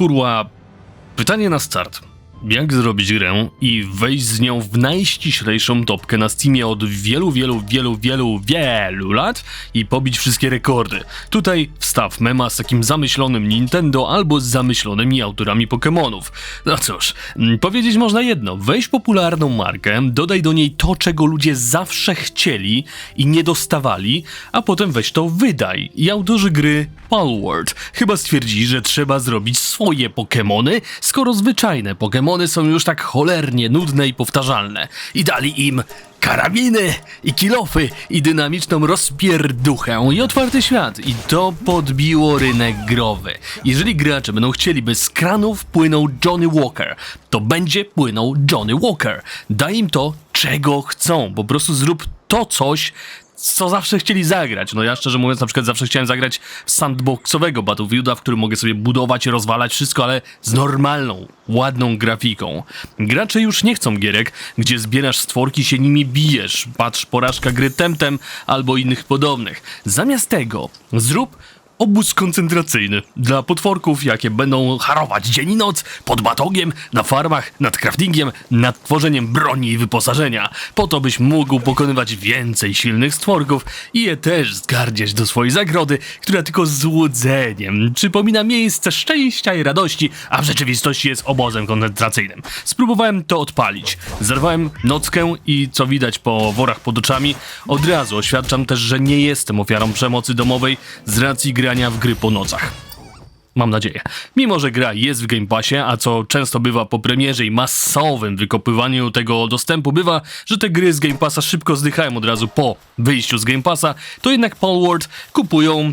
Kurwa, pytanie na start. Jak zrobić grę i wejść z nią w najściślejszą topkę na Steamie od wielu, wielu, wielu, wielu, wielu lat i pobić wszystkie rekordy? Tutaj wstaw mema z takim zamyślonym Nintendo albo z zamyślonymi autorami Pokémonów. No cóż, mm, powiedzieć można jedno. Weź popularną markę, dodaj do niej to, czego ludzie zawsze chcieli i nie dostawali, a potem weź to wydaj. I autorzy gry Palworld chyba stwierdzili, że trzeba zrobić swoje Pokémony, skoro zwyczajne Pokémony są już tak cholernie nudne i powtarzalne. I dali im karabiny i kilofy i dynamiczną rozpierduchę i otwarty świat. I to podbiło rynek growy. Jeżeli gracze będą chcieli, by z kranów płynął Johnny Walker, to będzie płynął Johnny Walker. Daj im to, czego chcą. Po prostu zrób to coś, co zawsze chcieli zagrać. No ja szczerze mówiąc na przykład zawsze chciałem zagrać sandboxowego Battlefielda, w którym mogę sobie budować, rozwalać wszystko, ale z normalną, ładną grafiką. Gracze już nie chcą gierek, gdzie zbierasz stworki, się nimi bijesz, patrz porażka gry Temtem albo innych podobnych. Zamiast tego zrób obóz koncentracyjny dla potworków, jakie będą harować dzień i noc pod batogiem, na farmach, nad craftingiem, nad tworzeniem broni i wyposażenia, po to byś mógł pokonywać więcej silnych stworków i je też zgardziać do swojej zagrody, która tylko złudzeniem przypomina miejsce szczęścia i radości, a w rzeczywistości jest obozem koncentracyjnym. Spróbowałem to odpalić. Zerwałem nockę i co widać po worach pod oczami, od razu oświadczam też, że nie jestem ofiarą przemocy domowej z racji grania w gry po nocach. Mam nadzieję. Mimo, że gra jest w Game Passie, a co często bywa po premierze i masowym wykopywaniu tego dostępu bywa, że te gry z Game Passa szybko zdychają od razu po wyjściu z Game Passa, to jednak Palworld kupują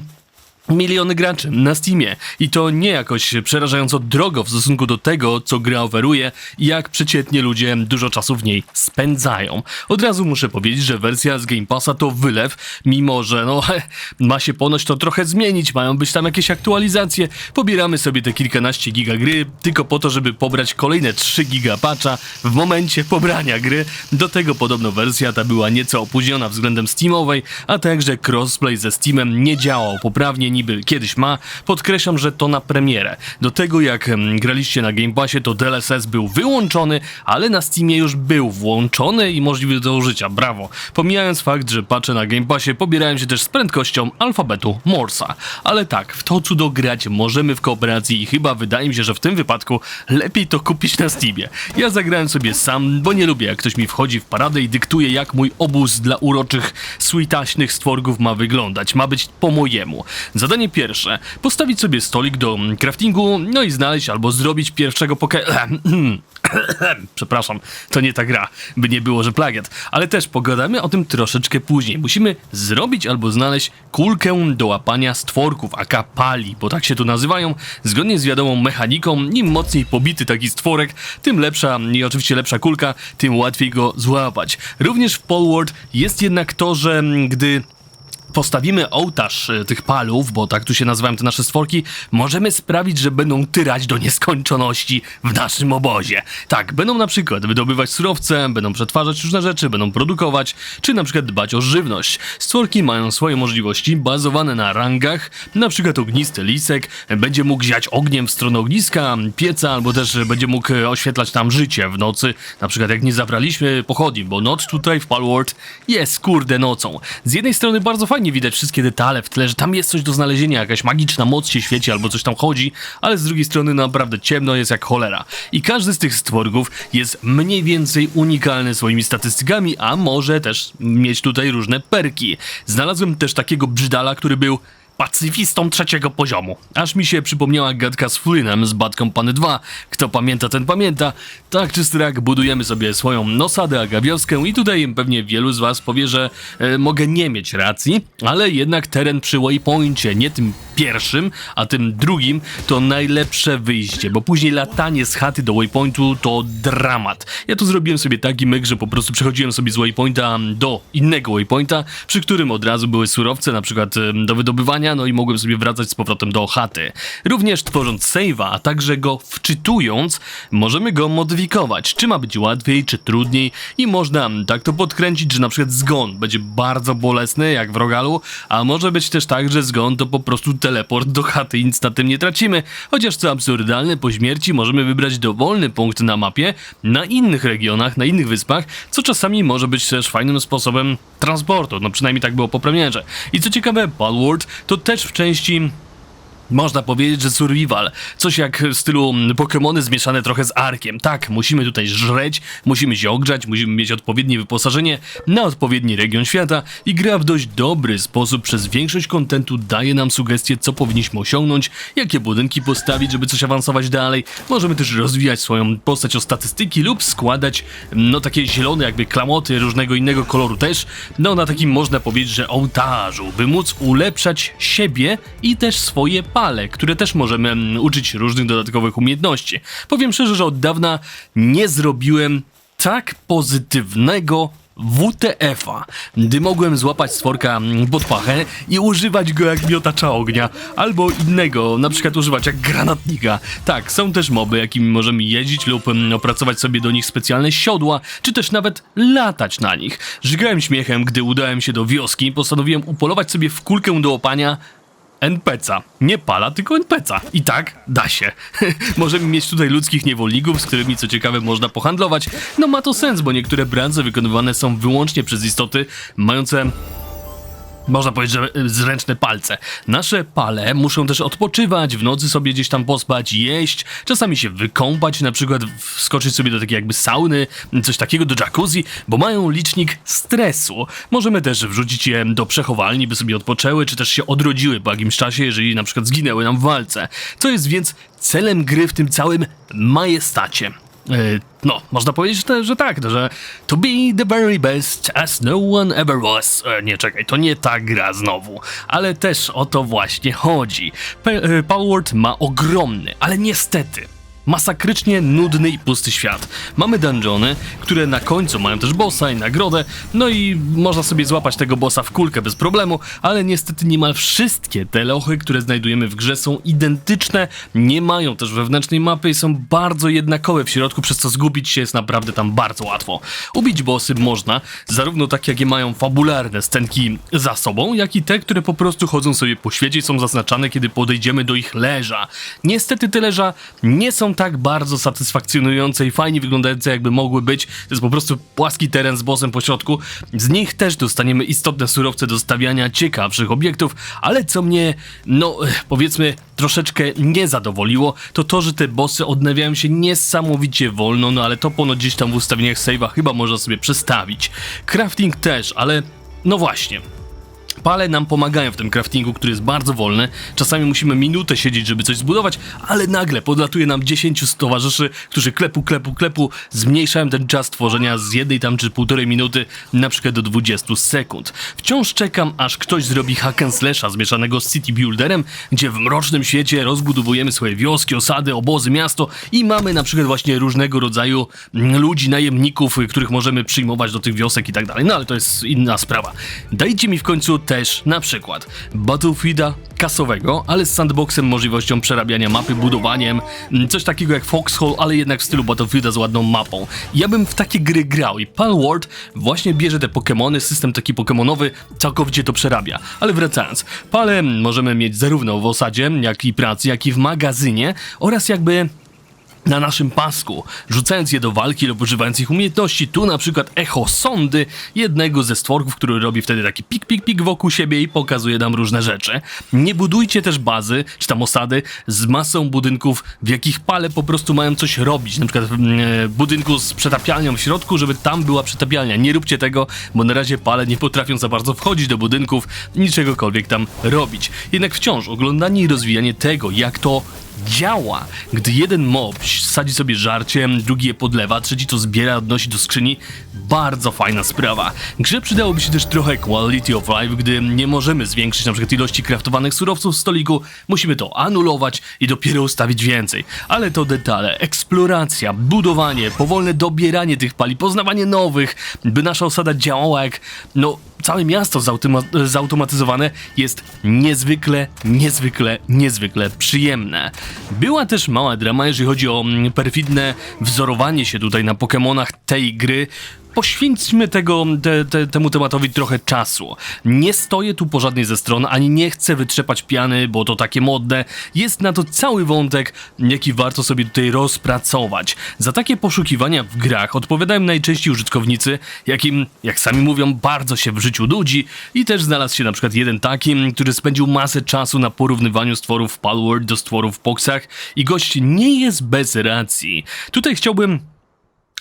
miliony graczy na Steamie i to nie jakoś przerażająco drogo w stosunku do tego, co gra oferuje i jak przeciętnie ludzie dużo czasu w niej spędzają. Od razu muszę powiedzieć, że wersja z Game Passa to wylew, mimo że no ma się ponoć to trochę zmienić, mają być tam jakieś aktualizacje. Pobieramy sobie te kilkanaście giga gry tylko po to, żeby pobrać kolejne 3 giga patcha w momencie pobrania gry. Do tego podobno wersja ta była nieco opóźniona względem Steamowej, a także crossplay ze Steamem nie działał poprawnie niby kiedyś ma. Podkreślam, że to na premierę. Do tego jak graliście na Game Passie, to DLSS był wyłączony, ale na Steamie już był włączony i możliwy do użycia. Brawo. Pomijając fakt, że patche na Game Passie pobierają się też z prędkością alfabetu Morsa. Ale tak, w to cudo grać możemy w kooperacji i chyba wydaje mi się, że w tym wypadku lepiej to kupić na Steamie. Ja zagrałem sobie sam, bo nie lubię jak ktoś mi wchodzi w paradę i dyktuje jak mój obóz dla uroczych, sweetaśnych stworków ma wyglądać. Ma być po mojemu. Zadanie pierwsze. Postawić sobie stolik do craftingu, no i znaleźć albo zrobić pierwszego poke... Przepraszam, to nie ta gra, by nie było, że plagiat. Ale też pogadamy o tym troszeczkę później. Musimy zrobić albo znaleźć kulkę do łapania stworków, aka pali, bo tak się tu nazywają. Zgodnie z wiadomą mechaniką, im mocniej pobity taki stworek, tym lepsza i oczywiście lepsza kulka, tym łatwiej go złapać. Również w Polward jest jednak to, że gdy postawimy ołtarz e, tych palów, bo tak tu się nazywają te nasze stworki, możemy sprawić, że będą tyrać do nieskończoności w naszym obozie. Tak, będą na przykład wydobywać surowce, będą przetwarzać różne rzeczy, będą produkować, czy na przykład dbać o żywność. Stworki mają swoje możliwości bazowane na rangach, na przykład ognisty lisek będzie mógł ziać ogniem w stronę ogniska, pieca, albo też będzie mógł e, oświetlać tam życie w nocy, na przykład jak nie zabraliśmy pochodni, bo noc tutaj w Palworld jest kurde nocą. Z jednej strony bardzo fajnie widać wszystkie detale w tle, że tam jest coś do znalezienia, jakaś magiczna moc się świeci albo coś tam chodzi, ale z drugiej strony naprawdę ciemno jest jak cholera. I każdy z tych stworków jest mniej więcej unikalny swoimi statystykami, a może też mieć tutaj różne perki. Znalazłem też takiego brzydala, który był pacyfistą trzeciego poziomu. Aż mi się przypomniała gadka z Flynnem z Bad Company 2. Kto pamięta, ten pamięta. Tak czy strak, budujemy sobie swoją nosadę agawioskę i tutaj pewnie wielu z was powie, że e, mogę nie mieć racji, ale jednak teren przy waypoincie, nie tym pierwszym, a tym drugim, to najlepsze wyjście, bo później latanie z chaty do waypointu to dramat. Ja tu zrobiłem sobie taki myk, że po prostu przechodziłem sobie z waypointa do innego waypointa, przy którym od razu były surowce, na przykład em, do wydobywania, budowania, no i mogłem sobie wracać z powrotem do chaty. Również tworząc save'a, a także go wczytując, możemy go modyfikować, czy ma być łatwiej, czy trudniej i można tak to podkręcić, że na przykład zgon będzie bardzo bolesny, jak w Rogalu, a może być też tak, że zgon to po prostu teleport do chaty i nic na tym nie tracimy, chociaż co absurdalne, po śmierci możemy wybrać dowolny punkt na mapie na innych regionach, na innych wyspach, co czasami może być też fajnym sposobem transportu, no przynajmniej tak było po premierze. I co ciekawe, Palworld to też w części można powiedzieć, że survival. Coś jak w stylu mm, Pokémony zmieszane trochę z arkiem. Tak, musimy tutaj żreć, musimy się ogrzać, musimy mieć odpowiednie wyposażenie na odpowiedni region świata i gra w dość dobry sposób przez większość kontentu daje nam sugestie, co powinniśmy osiągnąć, jakie budynki postawić, żeby coś awansować dalej. Możemy też rozwijać swoją postać o statystyki lub składać, no takie zielone jakby klamoty różnego innego koloru też, no na takim można powiedzieć, że ołtarzu, by móc ulepszać siebie i też swoje pale, które też możemy mm, uczyć różnych dodatkowych umiejętności. Powiem szczerze, że od dawna nie zrobiłem tak pozytywnego WTF-a, gdy mogłem złapać stworka mm, pod pachę i używać go jak miotacza ognia, albo innego, na przykład używać jak granatnika. Tak, są też moby, jakimi możemy jeździć lub mm, opracować sobie do nich specjalne siodła, czy też nawet latać na nich. Żygałem śmiechem, gdy udałem się do wioski i postanowiłem upolować sobie w kulkę do łopania NPC'a. Nie pala, tylko NPC'a. I tak da się. Możemy mieć tutaj ludzkich niewolników, z którymi co ciekawe można pohandlować. No ma to sens, bo niektóre branże wykonywane są wyłącznie przez istoty mające można powiedzieć, że y, zręczne palce. Nasze pale muszą też odpoczywać, w nocy sobie gdzieś tam pospać, jeść, czasami się wykąpać, na przykład wskoczyć sobie do takiej jakby sauny, coś takiego do jacuzzi, bo mają licznik stresu. Możemy też wrzucić je do przechowalni, by sobie odpoczęły, czy też się odrodziły po jakimś czasie, jeżeli na przykład zginęły nam w walce. Co jest więc celem gry w tym całym majestacie. E, No, można powiedzieć, że, że tak, że to be the very best as no one ever was. E, Nie, czekaj, to nie ta gra znowu, ale też o to właśnie chodzi. Pe- e, Palworld ma ogromny, ale niestety masakrycznie nudny i pusty świat. Mamy dungeony, które na końcu mają też bossa i nagrodę, no i można sobie złapać tego bossa w kulkę bez problemu, ale niestety niemal wszystkie te lochy, które znajdujemy w grze są identyczne, nie mają też wewnętrznej mapy i są bardzo jednakowe w środku, przez co zgubić się jest naprawdę tam bardzo łatwo. Ubić bossy można, zarówno takie, jakie mają fabularne scenki za sobą, jak i te, które po prostu chodzą sobie po świecie i są zaznaczane, kiedy podejdziemy do ich leża. Niestety te leża nie są tak bardzo satysfakcjonujące i fajnie wyglądające, jakby mogły być. To jest po prostu płaski teren z bossem po środku. Z nich też dostaniemy istotne surowce do stawiania ciekawszych obiektów, ale co mnie, no powiedzmy, troszeczkę nie zadowoliło, to to, że te bossy odnawiają się niesamowicie wolno, no ale to ponoć gdzieś tam w ustawieniach save'a chyba można sobie przestawić. Crafting też, ale no właśnie. Pale nam pomagają w tym craftingu, który jest bardzo wolny. Czasami musimy minutę siedzieć, żeby coś zbudować, ale nagle podlatuje nam 10 towarzyszy, którzy klepu, klepu, klepu, zmniejszają ten czas tworzenia z jednej tam czy półtorej minuty na przykład do 20 sekund. Wciąż czekam, aż ktoś zrobi hack and slasha zmieszanego z city builderem, gdzie w mrocznym świecie rozbudowujemy swoje wioski, osady, obozy, miasto i mamy na przykład właśnie różnego rodzaju ludzi, najemników, których możemy przyjmować do tych wiosek i tak dalej. No ale to jest inna sprawa. Dajcie mi w końcu też na przykład Battlefielda kasowego, ale z sandboxem, możliwością przerabiania mapy, budowaniem, mm, coś takiego jak Foxhole, ale jednak w stylu Battlefielda z ładną mapą. Ja bym w takie gry grał i Palworld właśnie bierze te Pokémony, system taki Pokémonowy, całkowicie to przerabia. Ale wracając, Pale możemy mieć zarówno w osadzie, jak i pracy, jak i w magazynie oraz jakby na naszym pasku, rzucając je do walki lub używając ich umiejętności. Tu na przykład echo sondy, jednego ze stworków, który robi wtedy taki pik, pik, pik wokół siebie i pokazuje nam różne rzeczy. Nie budujcie też bazy, czy tam osady z masą budynków, w jakich pale po prostu mają coś robić. Na przykład w mm, e, budynku z przetapialnią w środku, żeby tam była przetapialnia. Nie róbcie tego, bo na razie pale nie potrafią za bardzo wchodzić do budynków, niczegokolwiek tam robić. Jednak wciąż oglądanie i rozwijanie tego, jak to działa. Gdy jeden mob sadzi sobie żarciem, drugi je podlewa, trzeci to zbiera, odnosi do skrzyni. Bardzo fajna sprawa. Grze przydałoby się też trochę quality of life, gdy nie możemy zwiększyć na przykład ilości kraftowanych surowców w stoliku, musimy to anulować i dopiero ustawić więcej. Ale to detale, eksploracja, budowanie, powolne dobieranie tych pali, poznawanie nowych, by nasza osada działała jak, no, całe miasto zautyma- zautomatyzowane jest niezwykle, niezwykle, niezwykle przyjemne. Była też mała drama, jeżeli chodzi o mm, perfidne wzorowanie się tutaj na Pokémonach tej gry. Poświęćmy tego, te, te, temu tematowi trochę czasu. Nie stoję tu po żadnej ze stron, ani nie chcę wytrzepać piany, bo to takie modne. Jest na to cały wątek, jaki warto sobie tutaj rozpracować. Za takie poszukiwania w grach odpowiadają najczęściej użytkownicy, jakim, jak sami mówią, bardzo się w życiu nudzi i też znalazł się na przykład jeden taki, który spędził masę czasu na porównywaniu stworów Palworld do stworów w Poxach i gość nie jest bez racji. Tutaj chciałbym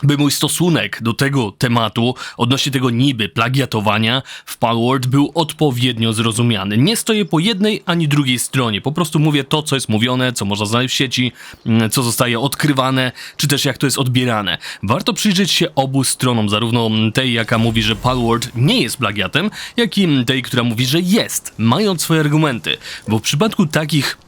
by mój stosunek do tego tematu odnośnie tego niby plagiatowania w Palworld był odpowiednio zrozumiany. Nie stoję po jednej ani drugiej stronie, po prostu mówię to, co jest mówione, co można znaleźć w sieci, mm, co zostaje odkrywane, czy też jak to jest odbierane. Warto przyjrzeć się obu stronom, zarówno tej, jaka mówi, że Palworld nie jest plagiatem, jak i tej, która mówi, że jest, mając swoje argumenty, bo w przypadku takich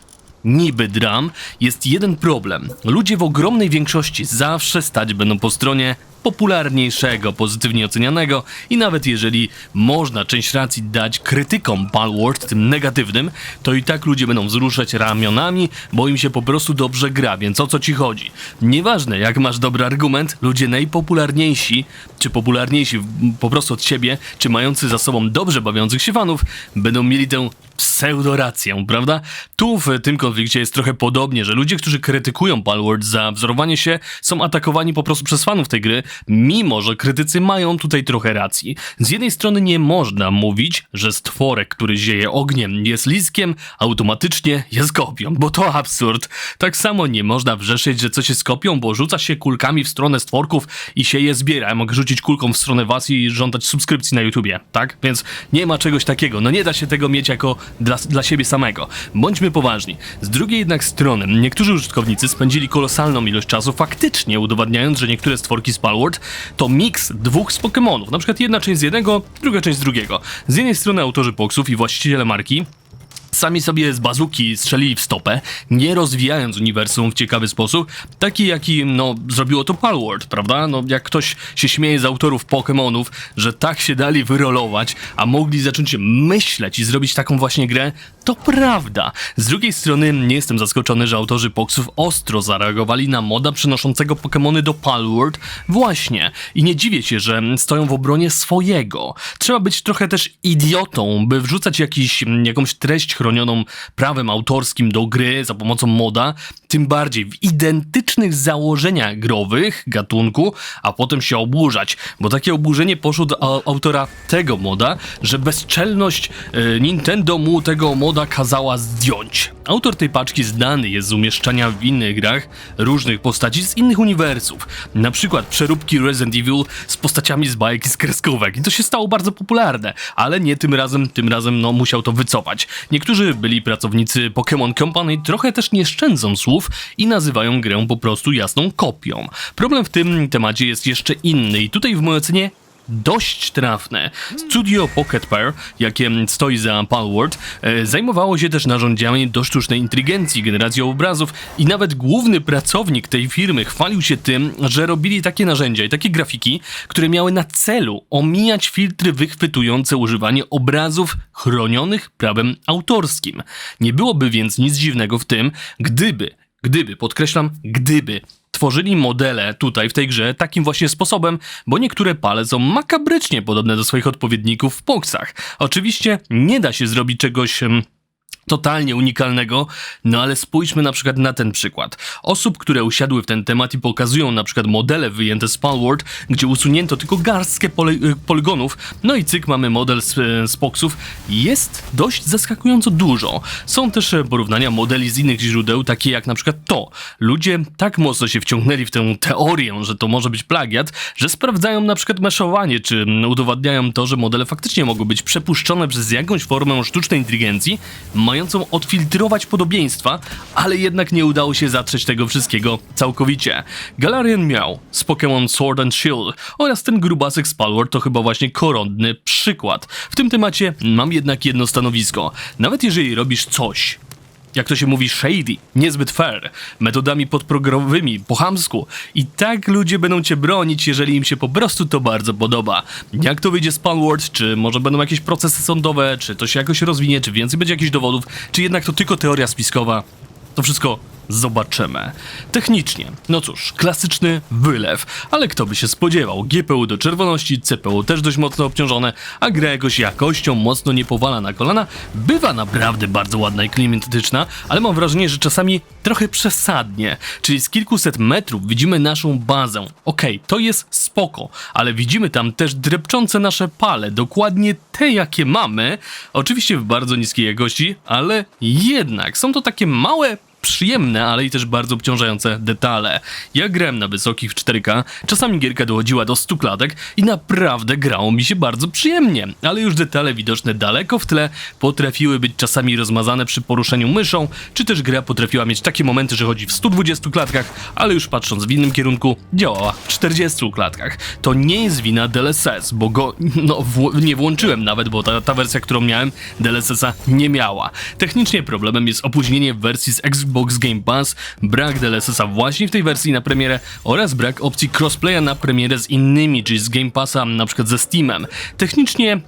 niby dram, jest jeden problem. Ludzie w ogromnej większości zawsze stać będą po stronie popularniejszego, pozytywnie ocenianego i nawet jeżeli można część racji dać krytykom Palworld, tym negatywnym, to i tak ludzie będą wzruszać ramionami, bo im się po prostu dobrze gra, więc o co ci chodzi? Nieważne jak masz dobry argument, ludzie najpopularniejsi, czy popularniejsi po prostu od siebie, czy mający za sobą dobrze bawiących się fanów, będą mieli tę pseudorację, prawda? Tu w tym konflikcie jest trochę podobnie, że ludzie, którzy krytykują Palworld za wzorowanie się, są atakowani po prostu przez fanów tej gry, mimo że krytycy mają tutaj trochę racji. Z jednej strony nie można mówić, że stworek, który zieje ogniem, jest liskiem, automatycznie jest kopią, bo to absurd. Tak samo nie można wrzeszyć, że coś jest kopią, bo rzuca się kulkami w stronę stworków i się je zbiera. Ja mogę rzucić kulką w stronę was i żądać subskrypcji na YouTubie, tak? Więc nie ma czegoś takiego. No nie da się tego mieć jako dla, dla siebie samego. Bądźmy poważni. Z drugiej jednak strony, niektórzy użytkownicy spędzili kolosalną ilość czasu faktycznie udowadniając, że niektóre stworki z Palworld to miks dwóch z Pokémonów. Na przykład jedna część z jednego, druga część z drugiego. Z jednej strony autorzy Poxów i właściciele marki sami sobie z bazuki strzelili w stopę, nie rozwijając uniwersum w ciekawy sposób, taki jaki, no, zrobiło to Palworld, prawda? No, jak ktoś się śmieje z autorów Pokémonów, że tak się dali wyrolować, a mogli zacząć myśleć i zrobić taką właśnie grę, to prawda. Z drugiej strony nie jestem zaskoczony, że autorzy Poxów ostro zareagowali na moda przynoszącego Pokémony do Palworld właśnie. I nie dziwię się, że stoją w obronie swojego. Trzeba być trochę też idiotą, by wrzucać jakiś, jakąś treść chronioną prawem autorskim do gry za pomocą moda, tym bardziej w identycznych założeniach growych gatunku, a potem się oburzać, bo takie oburzenie poszło do au- autora tego moda, że bezczelność e, Nintendo mu tego moda kazała zdjąć. Autor tej paczki znany jest z umieszczania w innych grach różnych postaci z innych uniwersów, na przykład przeróbki Resident Evil z postaciami z bajek i z kreskówek i to się stało bardzo popularne, ale nie tym razem, tym razem no musiał to wycofać. Niektórzy byli pracownicy Pokémon Company trochę też nie szczędzą słów i nazywają grę po prostu jasną kopią. Problem w tym temacie jest jeszcze inny i tutaj w mojej ocenie dość trafne. Studio Pocket Pair, jakie stoi za Palworld, e, zajmowało się też narzędziami do sztucznej inteligencji, generacją obrazów i nawet główny pracownik tej firmy chwalił się tym, że robili takie narzędzia i takie grafiki, które miały na celu omijać filtry wychwytujące używanie obrazów chronionych prawem autorskim. Nie byłoby więc nic dziwnego w tym, gdyby Gdyby, podkreślam, gdyby tworzyli modele tutaj w tej grze takim właśnie sposobem, bo niektóre pale są makabrycznie podobne do swoich odpowiedników w Poxach. Oczywiście nie da się zrobić czegoś em, totalnie unikalnego, no ale spójrzmy na przykład na ten przykład. Osób, które usiadły w ten temat i pokazują na przykład modele wyjęte z Palworld, gdzie usunięto tylko garstkę pole y, poligonów, no i cyk, mamy model z, z jest dość zaskakująco dużo. Są też e, porównania modeli z innych źródeł, takie jak na przykład to. Ludzie tak mocno się wciągnęli w tę teorię, że to może być plagiat, że sprawdzają na przykład meszowanie, czy udowadniają to, że modele faktycznie mogły być przepuszczone przez jakąś formę sztucznej inteligencji, mającą odfiltrować podobieństwa, ale jednak nie udało się zatrzeć tego wszystkiego całkowicie. Galarian miał z Pokémon Sword and Shield oraz ten grubasek z to chyba właśnie koronny przykład. W tym temacie mam jednak jedno stanowisko. Nawet jeżeli robisz coś, jak to się mówi, shady, niezbyt fair, metodami podprogramowymi, po chamsku. I tak ludzie będą cię bronić, jeżeli im się po prostu to bardzo podoba. Jak to wyjdzie z Palworld, czy może będą jakieś procesy sądowe, czy to się jakoś rozwinie, czy więcej będzie jakichś dowodów, czy jednak to tylko teoria spiskowa, to wszystko zobaczymy. Technicznie, no cóż, klasyczny wylew, ale kto by się spodziewał? GPU do czerwoności, CPU też dość mocno obciążone, a gra jakoś jakością mocno nie powala na kolana. Bywa naprawdę bardzo ładna i klimatyczna, ale mam wrażenie, że czasami trochę przesadnie. Czyli z kilkuset metrów widzimy naszą bazę. Okej, to jest spoko, ale widzimy tam też drepczące nasze pale, dokładnie te jakie mamy, oczywiście w bardzo niskiej jakości, ale jednak są to takie małe przyjemne, ale i też bardzo obciążające detale. Ja grałem na wysokich w 4K, czasami gierka dochodziła do 100 klatek i naprawdę grało mi się bardzo przyjemnie, ale już detale widoczne daleko w tle potrafiły być czasami rozmazane przy poruszeniu myszą, czy też gra potrafiła mieć takie momenty, że chodzi w 120 klatkach, ale już patrząc w innym kierunku działała w 40 klatkach. To nie jest wina DLSS, bo go no, nie włączyłem nawet, bo ta, ta wersja, którą miałem, DLSS-a nie miała. Technicznie problemem jest opóźnienie w wersji z Xbox Game Pass, brak DLSS-a właśnie w tej wersji na premierę oraz brak opcji crossplaya na premierę z innymi, czyli z Game Passa, na przykład ze Steamem. Technicznie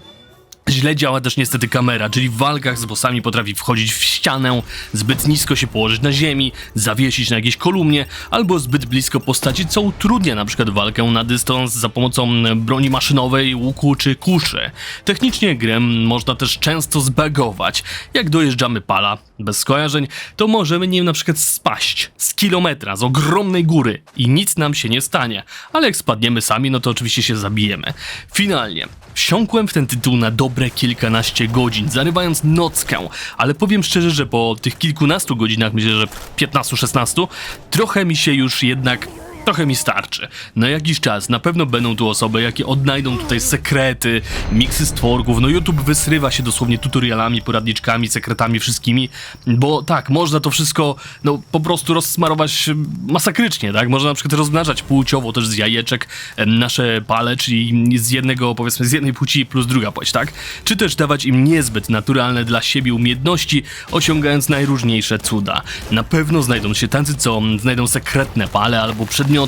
Źle działa też niestety kamera, czyli w walkach z bossami potrafi wchodzić w ścianę, zbyt nisko się położyć na ziemi, zawiesić na jakiejś kolumnie, albo zbyt blisko postaci, co utrudnia na przykład walkę na dystans za pomocą broni maszynowej, łuku czy kuszy. Technicznie grę można też często zbagować. Jak dojeżdżamy pala, bez skojarzeń, to możemy nim na przykład spaść z kilometra, z ogromnej góry i nic nam się nie stanie, ale jak spadniemy sami, no to oczywiście się zabijemy. Finalnie, wsiąkłem w ten tytuł na dobre kilkanaście godzin, zarywając nockę, ale powiem szczerze, że po tych kilkunastu godzinach, myślę, że 15-16, trochę mi się już jednak Trochę mi starczy. Na jakiś czas na pewno będą tu osoby, jakie odnajdą tutaj sekrety, miksy stworków. No YouTube wysrywa się dosłownie tutorialami, poradniczkami, sekretami wszystkimi, bo tak, można to wszystko no po prostu rozsmarować e, masakrycznie, tak? Można na przykład rozmnażać płciowo też z jajeczek e, nasze pale, czyli z jednego, powiedzmy, z jednej płci plus druga płeć, tak? Czy też dawać im niezbyt naturalne dla siebie umiejętności, osiągając najróżniejsze cuda. Na pewno znajdą się tacy, co znajdą sekretne pale albo przedmioty.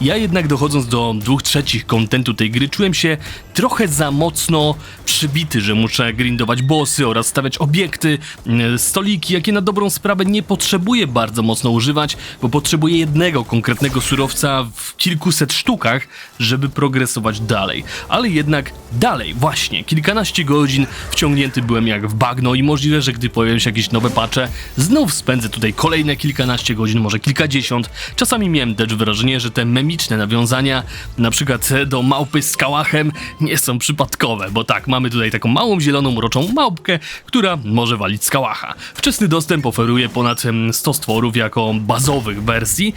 Ja jednak dochodząc do dwóch trzecich kontentu tej gry czułem się trochę za mocno przybity, że muszę grindować bossy oraz stawiać obiekty, mm, stoliki, jakie na dobrą sprawę nie potrzebuję bardzo mocno używać, bo potrzebuję jednego konkretnego surowca w kilkuset sztukach, żeby progresować dalej. Ale jednak dalej, właśnie, kilkanaście godzin wciągnięty byłem jak w bagno i możliwe, że gdy pojawią się jakieś nowe patche, znów spędzę tutaj kolejne kilkanaście godzin, może kilkadziesiąt. Czasami miałem też wrażenie, że te memiczne nawiązania, na przykład do małpy z kałachem, nie są przypadkowe, bo tak, mamy tutaj taką małą zieloną, uroczą małpkę, która może walić z kałacha. Wczesny dostęp oferuje ponad em, 100 stworów jako bazowych wersji,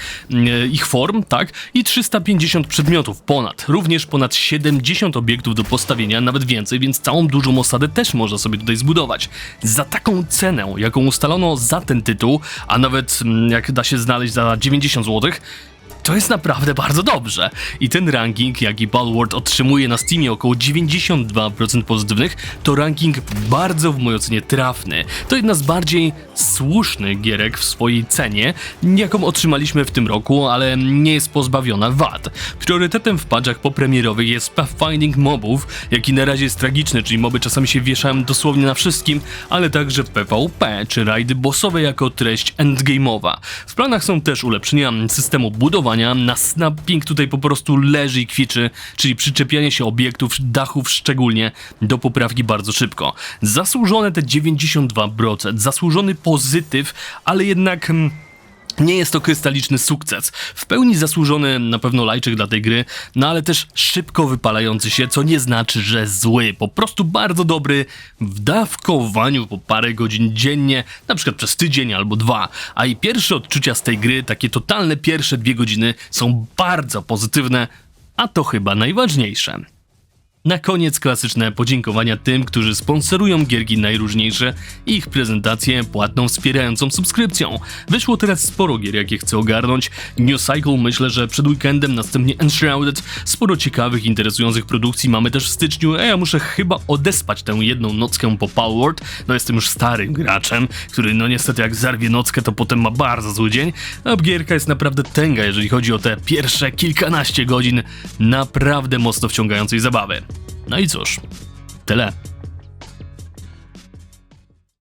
ich form, tak, i 350 przedmiotów ponad. Również ponad 70 obiektów do postawienia, nawet więcej, więc całą dużą osadę też można sobie tutaj zbudować. Za taką cenę, jaką ustalono za ten tytuł, a nawet jak da się znaleźć za 90 zł, to jest naprawdę bardzo dobrze. I ten ranking, jaki Palworld otrzymuje na Steamie około 92% pozytywnych, to ranking bardzo w mojej ocenie trafny. To jedna z bardziej słusznych gierek w swojej cenie, jaką otrzymaliśmy w tym roku, ale nie jest pozbawiona wad. Priorytetem w patchach popremierowych jest pathfinding mobów, jaki na razie jest tragiczny, czyli moby czasami się wieszają dosłownie na wszystkim, ale także PvP, czy rajdy bossowe jako treść endgame'owa. W planach są też ulepszenia systemu budowania, na snapping tutaj po prostu leży i kwiczy, czyli przyczepianie się obiektów, dachów szczególnie, do poprawki bardzo szybko. Zasłużone te 92%, zasłużony pozytyw, ale jednak... mm, nie jest to krystaliczny sukces. W pełni zasłużony na pewno lajczyk dla tej gry, no ale też szybko wypalający się, co nie znaczy, że zły. Po prostu bardzo dobry w dawkowaniu po parę godzin dziennie, na przykład przez tydzień albo dwa. A i pierwsze odczucia z tej gry, takie totalne pierwsze dwie godziny, są bardzo pozytywne, a to chyba najważniejsze. Na koniec klasyczne podziękowania tym, którzy sponsorują gierki najróżniejsze i ich prezentację płatną wspierającą subskrypcją. Wyszło teraz sporo gier, jakie chcę ogarnąć. New Cycle myślę, że przed weekendem, następnie Enshrouded. Sporo ciekawych, interesujących produkcji mamy też w styczniu, a ja muszę chyba odespać tę jedną nockę po Palworld. No jestem już starym graczem, który no niestety jak zarwie nockę, to potem ma bardzo zły dzień. A gierka jest naprawdę tęga, jeżeli chodzi o te pierwsze kilkanaście godzin naprawdę mocno wciągającej zabawy. No i cóż, tyle.